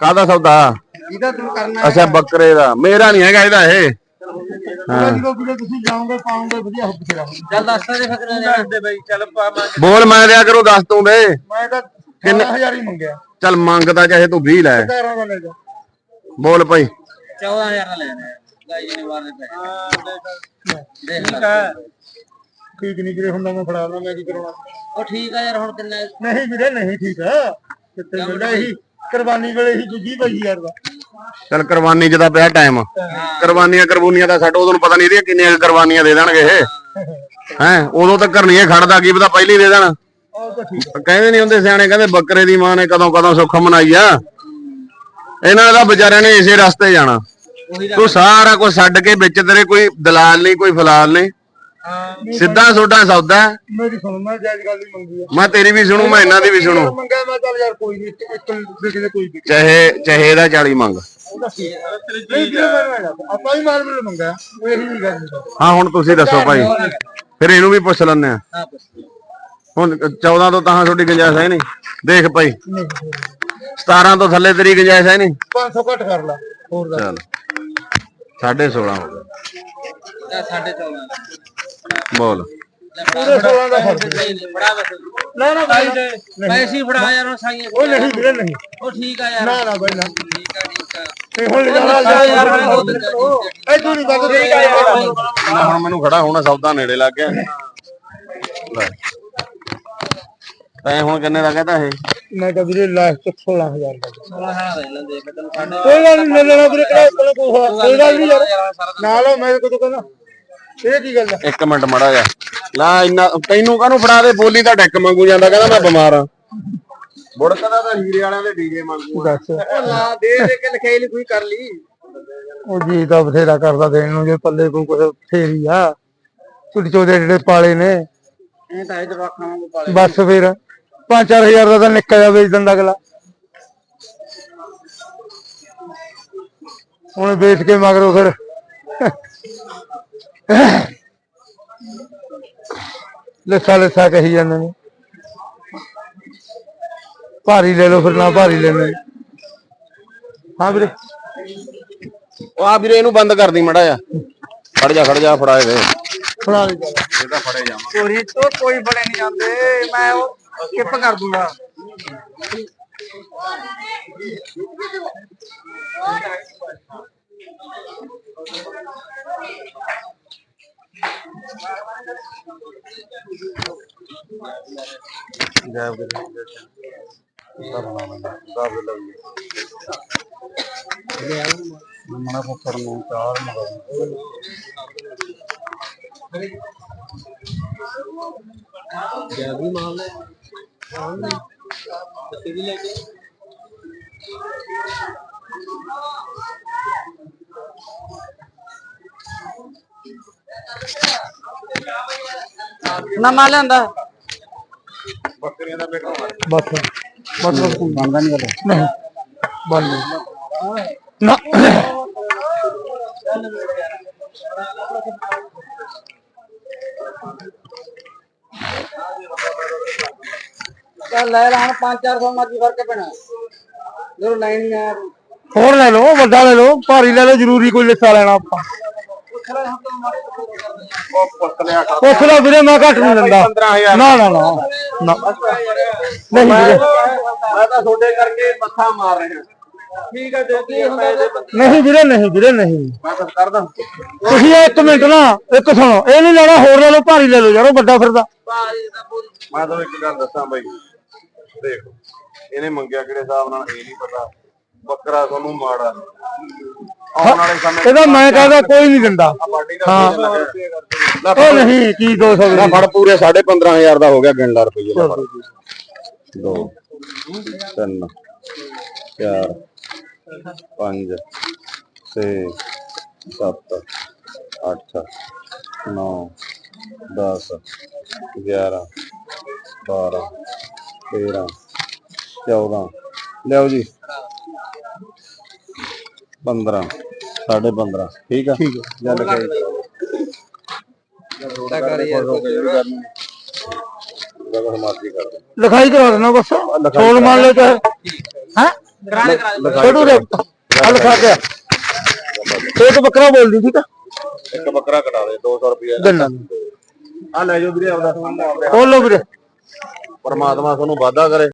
ਕਾਹਦਾ ਸੌਦਾ? ਇਹਦਾ ਤੂੰ ਕਰਨਾ ਅੱਛਾ ਬੱਕਰੇ ਦਾ। ਮੇਰਾ ਨਹੀਂ ਹੈਗਾ ਇਹਦਾ ਇਹ। ਹਾਂ। ਜਦੋਂ ਵੀਰੇ ਤੁਸੀਂ ਜਾਓਗੇ ਪਾਉਂਗੇ ਵਧੀਆ ਹੋ ਬਥੇਰਾ ਚੱਲ ਦੱਸ ਦੇ ਫਿਰ ਦੱਸ ਦੇ ਬਈ ਚੱਲ ਪਾਵਾਂਗੇ ਬੋਲ ਮੈਂ ਦਿਆ ਕਰੋ ਦੱਸ ਤੂੰ ਦੇ। ਮੈਂ ਤਾਂ ਕਿੰਨੇ- 10000 ਹੀ ਮੰਗਿਆ। ਚੱਲ ਮੰਗਦਾ ਚਾਹੇ ਤੂੰ 20 ਲੈ। 11 ਦਾ ਲੈ ਜਾ। ਬੋਲ ਭਾਈ। 14000 ਦਾ ਲੈਣਾ ਹੈ। ਗਾਈ ਜੀ ਨੇ ਮਾਰ ਦਿੱਤਾ ਦੇਖ ਠੀਕ ਲੈ। ਹੈ ਠੀਕ ਨਹੀਂ ਵੀਰੇ ਹੁੰਦਾ ਮੈਂ ਫੜਾ ਲਾਂ ਮੈਂ ਕੀ ਕਰਾਉਣਾ। ਉਹ ਠੀਕ ਆ ਯਾਰ ਹੁਣ ਕਿੰਨਾ ਨਹੀਂ ਵੀਰੇ ਨਹੀਂ ਠੀਕ ਹੈ ਕਿੱਥੇ ਇਹੀ ਕੁਰਬਾਨੀ ਵੇਲੇ ਹੀ ਦੂਜੀ ਪਈ ਯਾਰ ਦਾ। ਚੱਲ ਕੁਰਬਾਨੀ ਜਿਹਦਾ ਪਿਆ ਟਾਈਮ ਕੁਰਬਾਨੀਆਂ ਕਰਬੂਨੀਆਂ ਦਾ ਸਾਡਾ ਉਦੋਂ ਪਤਾ ਨਹੀਂ ਇਹਦੀਆਂ ਕਿੰਨੀਆਂ ਕੁਰਬਾਨੀਆਂ ਦੇ ਦੇਣਗੇ ਇਹ। ਹੈ ਉਦੋਂ ਤੱਕ ਨਹੀਂ ਇਹ ਖੜਦਾ ਕੀ ਪਤਾ ਪਹਿਲੀ ਦੇ ਦੇਣ। ਕਹਿੰਦੇ ਨਹੀਂ ਹੁੰਦੇ ਸਿਆਣੇ ਕਹਿੰਦੇ ਬੱਕਰੇ ਦੀ ਮਾਂ ਨੇ ਕਦੋਂ ਕਦੋਂ ਸੁੱਖ ਮਨਾਈ ਆ। ਇਹਨਾਂ ਦਾ ਵਿਚਾਰਿਆਂ ਨੇ ਇਸੇ ਰਸਤੇ ਜਾਣਾ। ਤੂੰ ਸਾਰਾ ਕੁਝ ਛੱਡ ਕੇ ਵਿੱਚ ਤੇਰੇ ਕੋਈ ਦਲਾਲ ਨਹੀਂ ਕੋਈ ਫਲਾਲ ਨਹੀਂ। ਹਾਂ ਸਿੱਧਾ ਸੋਡਾ ਸੌਦਾ। ਹੈ। ਮੇਰੀ ਸੁਣਨਾ ਜਾਇਜ਼ ਗੱਲ ਹੀ ਮੰਗੀ ਆ। ਮੈਂ ਤੇਰੀ ਵੀ ਸੁਣੂ ਮੈਂ ਇਹਨਾਂ ਦੀ ਵੀ ਸੁਣੂ। ਮੰਗਿਆ ਮੈਂ ਚੱਲ ਯਾਰ ਕੋਈ ਨਹੀਂ ਇੱਕ ਇੱਕ ਵਿਕਦੇ ਕੋਈ ਵਿਕ ਚਾਹੇ ਚਾਹੇ ਇਹਦਾ 40 ਮੰਗ। ਨਹੀਂ ਵੀਰੇ ਮੈਂ ਨਾ ਆਪਾਂ ਹੀ ਮਾਲ ਮਿਲ ਮੰਗਿਆ ਉਹ ਇਹੀ ਨਹੀਂ ਗੱਲ ਨਹੀਂ ਹਾਂ ਹੁਣ ਤੁਸੀਂ ਦੱਸੋ ਭਾਈ। ਫਿਰ ਇਹਨੂੰ ਵੀ ਪੁੱਛ ਲੈਂਦੇ ਆ ਹਾਂ ਬਸ ਹੁਣ 14 ਤੋਂ ਤਾਂ ਤੁਹਾਡੀ ਗੁੰਜਾਇਸ਼ ਹੈ ਨਹੀਂ। ਦੇਖ ਭਾਈ 17 ਤੋਂ ਥੱਲੇ ਤੇਰੀ ਗੁੰਜਾਇਸ਼ ਹੈ ਨਹੀਂ। 500 ਘੱਟ ਕਰ ਲਾ ਹੋਰ ਦਾ ਚੱਲ 16.5 ਹੋ ਗਿਆ ਤਾਂ ਸਾਢੇ 14 ਦਾ ਬੋਲ। ਪੂਰੇ 16 ਦਾ ਫ਼ਰਕ ਨਹੀਂ, ਨਹੀਂ, ਫੜਾ ਬਸ ਨਾ ਨਾ ਬਾਈ ਪੈਸੇ ਹੀ ਫੜਾ ਯਾਰ ਉਹ ਸਾਈਆਂ ਉਹ ਨਹੀਂ ਵੀਰੇ ਨਹੀਂ। ਉਹ ਠੀਕ ਆ ਯਾਰ। ਨਾ ਨਾ ਬਾਈ ਨਾ। ਠੀਕ ਆ ਠੀਕ ਆ। ਤੇ ਹੁਣ ਲੈ ਜਾ ਯਾਰ ਮੈਂ ਇਹ ਤੂੰ ਨਹੀਂ ਬੰਦ ਠੀਕ ਆ ਯਾਰ। ਨਾ ਹੁਣ ਮੈਨੂੰ ਖੜਾ ਹੋਣਾ ਸੌਦਾ ਨੇੜੇ ਲੱਗ ਗਿਆ। ਲੈ। ਤੈਂ ਹੁਣ ਕਿੰਨੇ ਦਾ ਕਹਤਾ ਇਹ? ਮੈਂ ਕਿਹਾ ਵੀਰੇ ਲਾਸਟ 16000 ਦਾ। 16 ਦਾ ਲੈ ਦੇਖ ਤੈਨੂੰ ਸਾਡੇ। ਕੋਈ ਗੱਲ ਨਹੀਂ ਲੈ ਲੈਣਾ ਵੀਰੇ ਕਿਹੜਾ ਕੋਲ ਕੋਈ ਗੱਲ ਨਹੀਂ ਯਾਰ। ਨਾਲ ਮੈਂ ਕਦੋਂ ਕਹਿੰਦਾ ਇਹ ਕੀ ਗੱਲ ਇੱਕ ਮਿੰਟ ਮੜਾ ਜਾ ਲਾ ਇੰਨਾ ਤੈਨੂੰ ਕਾਹਨੂੰ ਫੜਾ ਦੇ? ਬੋਲੀ ਤਾਂ ਡੈਕ ਮੰਗੂ ਜਾਂਦਾ ਕਹਿੰਦਾ ਮੈਂ ਬਿਮਾਰ ਆ। ਬੁੜਕਦਾ ਤਾਂ ਹੀਰੇ ਵਾਲਿਆਂ ਦੇ ਡੀਜੇ ਮੰਗੂ ਦੱਸ। ਲਾ ਦੇ ਦੇ ਕੇ ਲਿਖਾਈ ਲਈ ਕੋਈ ਕਰ ਲਈ। ਉਹ ਜੀ ਤਾਂ ਬਥੇਰਾ ਕਰਦਾ ਦੇਣ ਨੂੰ ਜੇ ਪੱਲੇ ਕੋਈ ਕੁਛ ਫੇਰੀ ਆ। ਛੋਟੇ ਛੋਟੇ ਜਿਹੜੇ ਪਾਲੇ ਨੇ। ਇਹ ਤਾਂ ਇਧਰ ਰੱਖਾਂਗੇ ਪਾਲੇ ਬਸ ਫਿਰ 5-4000 ਦਾ ਤਾਂ ਨਿੱਕਾ ਜਿਹਾ ਵੇਚ ਦਿੰਦਾ ਅਗਲਾ। ਹੁਣ ਵੇਚ ਕੇ ਮਗਰੋਂ ਫਿਰ ਲੱਸਾ ਲੱਸਾ ਕਹੀ ਜਾਂਦੇ ਨੇ। ਭਾਰੀ ਲੈ ਲਓ ਫਿਰ ਨਾ ਭਾਰੀ ਲੈਣੇ ਹਾਂ ਵੀਰੇ। ਉਹ ਆ ਵੀਰੇ ਇਹਨੂੰ ਬੰਦ ਕਰਦੀ ਮੜਾ ਜਾ ਖੜ ਜਾ ਖੜ ਜਾ ਫੜਾਏ ਦੇ ਸੁਣਾ ਦੇ। ਗੱਲ ਇਹ ਤਾਂ ਫੜੇ ਜਾਵਾਂ। ਕੋਈ ਤੋਂ ਕੋਈ ਬੜੇ ਨਹੀਂ ਜਾਂਦੇ। ਮੈਂ ਉਹ ਸਕਿਪ ਕਰ ਦੂੰਗਾ। ਜੈ ਵੀਰੇ ਮਨਾ ਫੁੱਫੜ ਨੂੰ ਚਾਰ ਮਗਾ ਕਿਆ ਵੀ ਮਾਲ ਲੈ ਮਾਲ ਨਹੀਂ ਬੱਤੀ ਵੀ ਲੈ ਕੇ ਨਾ ਮਾਲ ਲੈਂਦਾ ਬੱਕਰੀਆਂ ਦਾ ਬੇਟਾ ਬਸ। ਬਸ ਬਸ। ਬੰਦਾ ਨਹੀਂ ਕਰਦਾ ਨਹੀਂ। ਬੰਦ ਨਹੀਂ। ਨਾ। ਚੱਲ ਲੈ ਲਾ ਹੁਣ 5-400 ਮਰਜ਼ੀ ਫ਼ਰਕ ਪੈਣਾ ਜਦੋਂ ਲਾਈਨ ਆਇਆ ਹੋਰ ਲੈ ਲਓ ਵੱਡਾ ਲੈ ਲਓ ਭਾਰੀ ਲੈ ਲਓ ਜ਼ਰੂਰੀ ਕੋਈ ਲਿੱਸਾ ਲੈਣਾ ਆਪਾਂ। ਉਹ ਪੁੱਤ ਲਿਆ ਕਰ ਪੁੱਛ ਲਓ ਵੀਰੇ ਮੈਂ ਘੱਟ ਨਹੀਂ ਦਿੰਦਾ। 15000 ਨਾ ਨਾ ਨਾ ਨਾ। ਨਹੀਂ ਵੀਰੇ। ਮੈਂ ਤਾਂ ਤੁਹਾਡੇ ਕਰਕੇ ਮੱਥਾ ਮਾਰ ਰਿਹਾ। ਠੀਕ ਹੈ ਦੇ ਨਹੀਂ ਵੀਰੇ ਨਹੀਂ ਵੀਰੇ ਨਹੀਂ। ਮੈਂ ਤਾਂ ਕਰਦਾ। ਤੁਸੀਂ ਇਹ ਇੱਕ ਮਿੰਟ ਨਾ ਇੱਕ ਸੁਣੋ। ਇਹ ਨਹੀਂ ਲੈਣਾ ਹੋਰ ਲੈ ਲਓ ਭਾਰੀ ਲੈ ਲਓ ਯਾਰ ਉਹ ਵੱਡਾ ਫਿਰਦਾ। ਮੈਂ ਤੁਹਾਨੂੰ ਇੱਕ ਗੱਲ ਦੱਸਾਂ ਬਾਈ। ਦੇਖ ਇਹਨੇ ਮੰਗਿਆ ਕਿਹੜੇ ਹਿਸਾਬ ਨਾਲ ਇਹ ਨਹੀਂ ਪਤਾ। ਬੱਕਰਾ ਤੁਹਾਨੂੰ ਮਾੜਾ। ਆਉਣ ਵਾਲੇ ਸਮੇਂ ਇਹਦਾ ਮੈਂ ਕਹਿੰਦਾ ਕੋਈ ਨਹੀਂ ਦਿੰਦਾ। ਦਾ ਲੱਗਿਆ ਉਹ ਨਹੀਂ ਕੀ 200 ਲੈ ਫੜ ਪੂਰੇ 15500 ਦਾ ਹੋ ਗਿਆ ਗਿਣਲਾ ਰੁਪਏ ਦਾ ਫੜ। 2 3 4 5 6 7 8 9 10 11 12 13 14 ਲਿਆਓ ਜੀ। 15 ਸਾਢੇ 15 ਠੀਕ ਆ? ਠੀਕ ਹੈ ਜਦ ਕੇ ਤਾਂ ਕਰ ਯਾਰ। ਜਦੋਂ ਮਰਜ਼ੀ ਕਰ ਦੇ ਲਿਖਾਈ ਕਰਾ ਦੇਣਾ ਬਸ। ਛੋੜ ਮੰਨ ਲਓ ਚਾਹੇ। ਹੈ? ਕਰਾ ਦੇ ਕਰਾ ਦੇ। ਛੋਟੂ ਦੇ। ਹਲ ਖਾ ਕੇ। ਇੱਕ ਬੱਕਰਾ ਬੋਲਦੀ ਠੀਕ ਆ? ਇੱਕ ਬੱਕਰਾ ਕਟਾ ਦੇ 200 ਰੁਪਏ ਗੰਨਾ ਆ ਲੈ ਜਾਓ ਵੀਰੇ ਆਪਦਾ ਬੋਲੋ ਵੀਰੇ। ਪਰਮਾਤਮਾ ਤੁਹਾਨੂੰ ਵਾਅਦਾ ਕਰੇ।